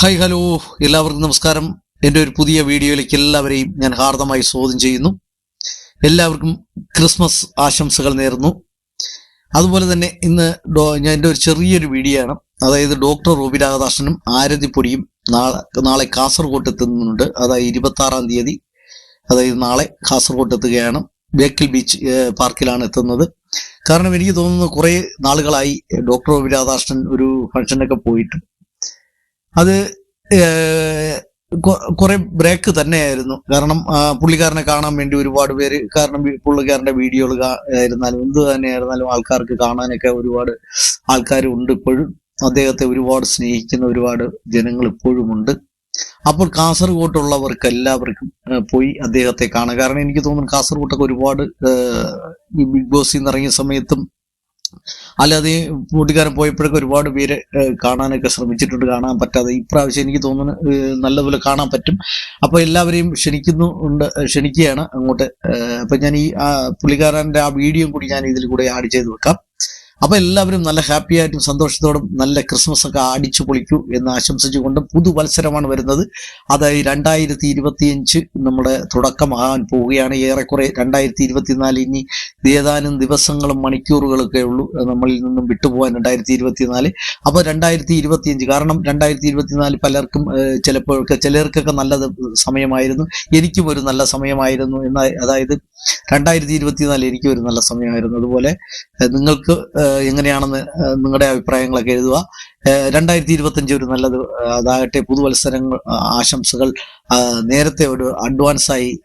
Hi hello. എല്ലാവർക്കും നമസ്കാരം. എന്റെ ഒരു പുതിയ വീഡിയോയിലേക്ക് എല്ലാവരെയും ഞാൻ ഹാർദമായി സ്വാഗതം ചെയ്യുന്നു. എല്ലാവർക്കും ക്രിസ്മസ് ആശംസകൾ നേരുന്നു. അതുപോലെ തന്നെ ഇന്ന് ഡോ- ഞാൻ എന്റെ ഒരു ചെറിയൊരു വീഡിയോ ആണ്. അതായത് ഡോക്ടർ റോബി രാധാകൃഷ്ണനും ആരതിപ്പൊടിയും നാളെ നാളെ കാസർഗോഡ് എത്തുന്നുണ്ട്. അതായത് ഇരുപത്തി ആറാം തീയതി. അതായത് നാളെ കാസർഗോഡ് എത്തുകയാണ്. ബേക്കൽ ബീച്ച് പാർക്കിലാണ് എത്തുന്നത്. കാരണം എനിക്ക് തോന്നുന്നു കുറേ നാളുകളായി ഡോക്ടർ റോബി രാധാകൃഷ്ണൻ ഒരു ഫംഗ്ഷനൊക്കെ പോയിട്ട് അത് കുറെ ബ്രേക്ക് തന്നെയായിരുന്നു. കാരണം പുള്ളിക്കാരനെ കാണാൻ വേണ്ടി ഒരുപാട് പേര് കാരണം പുള്ളിക്കാരന്റെ വീഡിയോകൾ ആയിരുന്നാലും എന്ത് തന്നെയായിരുന്നാലും ആൾക്കാർക്ക് കാണാനൊക്കെ ഒരുപാട് ആൾക്കാർ ഉണ്ട് ഇപ്പോഴും. അദ്ദേഹത്തെ ഒരുപാട് സ്നേഹിക്കുന്ന ഒരുപാട് ജനങ്ങൾ ഇപ്പോഴും ഉണ്ട്. അപ്പോൾ കാസർഗോട്ടുള്ളവർക്ക് എല്ലാവർക്കും പോയി അദ്ദേഹത്തെ കാണാം കാരണം എനിക്ക് തോന്നുന്നു കാസർഗോട്ടൊക്കെ ഒരുപാട് ബിഗ് ബോസിൽ നിന്ന് ഇറങ്ങിയ സമയത്തും അല്ലാതെ കൂട്ടുകാരൻ പോയപ്പോഴൊക്കെ ഒരുപാട് പേര് കാണാനൊക്കെ ശ്രമിച്ചിട്ടുണ്ട്. കാണാൻ പറ്റാതെ ഇപ്രാവശ്യം എനിക്ക് തോന്നുന്നു നല്ലപോലെ കാണാൻ പറ്റും. അപ്പൊ എല്ലാവരെയും ക്ഷണിക്കുന്നു ഉണ്ട് ക്ഷണിക്കുകയാണ് അങ്ങോട്ട്. അപ്പൊ ഞാൻ ഈ ആ, പുള്ളിക്കാരന്റെ ആ വീഡിയോ കൂടി ഞാൻ ഇതിൽ കൂടെ ആഡ് ചെയ്ത് വെക്കാം. അപ്പൊ എല്ലാവരും നല്ല ഹാപ്പി ആയിട്ടും സന്തോഷത്തോടും നല്ല ക്രിസ്മസ് ഒക്കെ അടിച്ചു പൊളിക്കൂ എന്ന് ആശംസിച്ചുകൊണ്ട് പുതുവത്സരമാണ് വരുന്നത്. അതായത് രണ്ടായിരത്തി ഇരുപത്തിയഞ്ച് നമ്മുടെ തുടക്കമാകാൻ പോവുകയാണ്. ഏറെക്കുറെ രണ്ടായിരത്തി ഇരുപത്തിനാല് ഇനി ഏതാനും ദിവസങ്ങളും മണിക്കൂറുകളൊക്കെ ഉള്ളൂ. നമ്മളിൽ നിന്നും വിട്ടുപോകാൻ രണ്ടായിരത്തി ഇരുപത്തിനാല് അപ്പോൾ രണ്ടായിരത്തി ഇരുപത്തിയഞ്ച് കാരണം രണ്ടായിരത്തി ഇരുപത്തിനാല് പലർക്കും ചിലപ്പോഴൊക്കെ ചിലർക്കൊക്കെ നല്ല സമയമായിരുന്നു. എനിക്കും ഒരു നല്ല സമയമായിരുന്നു. എന്ന അതായത് രണ്ടായിരത്തി ഇരുപത്തിനാല് എനിക്കും ഒരു നല്ല സമയമായിരുന്നു. അതുപോലെ നിങ്ങൾക്ക് എങ്ങനെയാണെന്ന് നിങ്ങളുടെ അഭിപ്രായങ്ങളൊക്കെ എഴുതുക. രണ്ടായിരത്തി ഇരുപത്തഞ്ച് ഒരു നല്ലത് അതാകട്ടെ പുതുവത്സരങ്ങൾ ആശംസകൾ നേരത്തെ ഒരു അഡ്വാൻസായി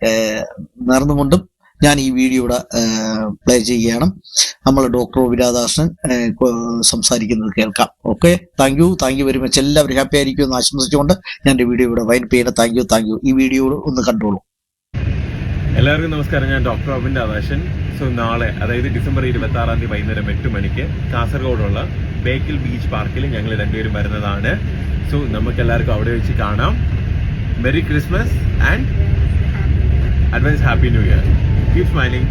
നേർന്നുകൊണ്ടും ഞാൻ ഈ വീഡിയോ ഇവിടെ പ്ലേ ചെയ്യുകയാണ്. നമ്മൾ ഡോക്ടർ ഒ. സംസാരിക്കുന്നത് കേൾക്കാം. Okay? Thank you. Thank you very much. എല്ലാവരും ഹാപ്പി ആയിരിക്കും എന്ന് ആശംസിച്ചുകൊണ്ട് ഞാൻ വീഡിയോ ഇവിടെ വൈൻ ചെയ്യണം താങ്ക് യു. Thank you. ഈ വീഡിയോ ഒന്ന് കണ്ടോളൂ. എല്ലാവർക്കും നമസ്കാരം. ഞാൻ ഡോക്ടർ അബിൻ രാധാശൻ സോ നാളെ അതായത് ഡിസംബർ ഇരുപത്തി ആറാം തീയതി വൈകുന്നേരം എട്ട് മണിക്ക് കാസർഗോഡുള്ള ബേക്കൽ ബീച്ച് പാർക്കിൽ ഞങ്ങൾ രണ്ടുപേരും വരുന്നതാണ്. സോ നമുക്ക് എല്ലാവർക്കും അവിടെ വെച്ച് കാണാം. Merry Christmas and advance happy new year keep smiling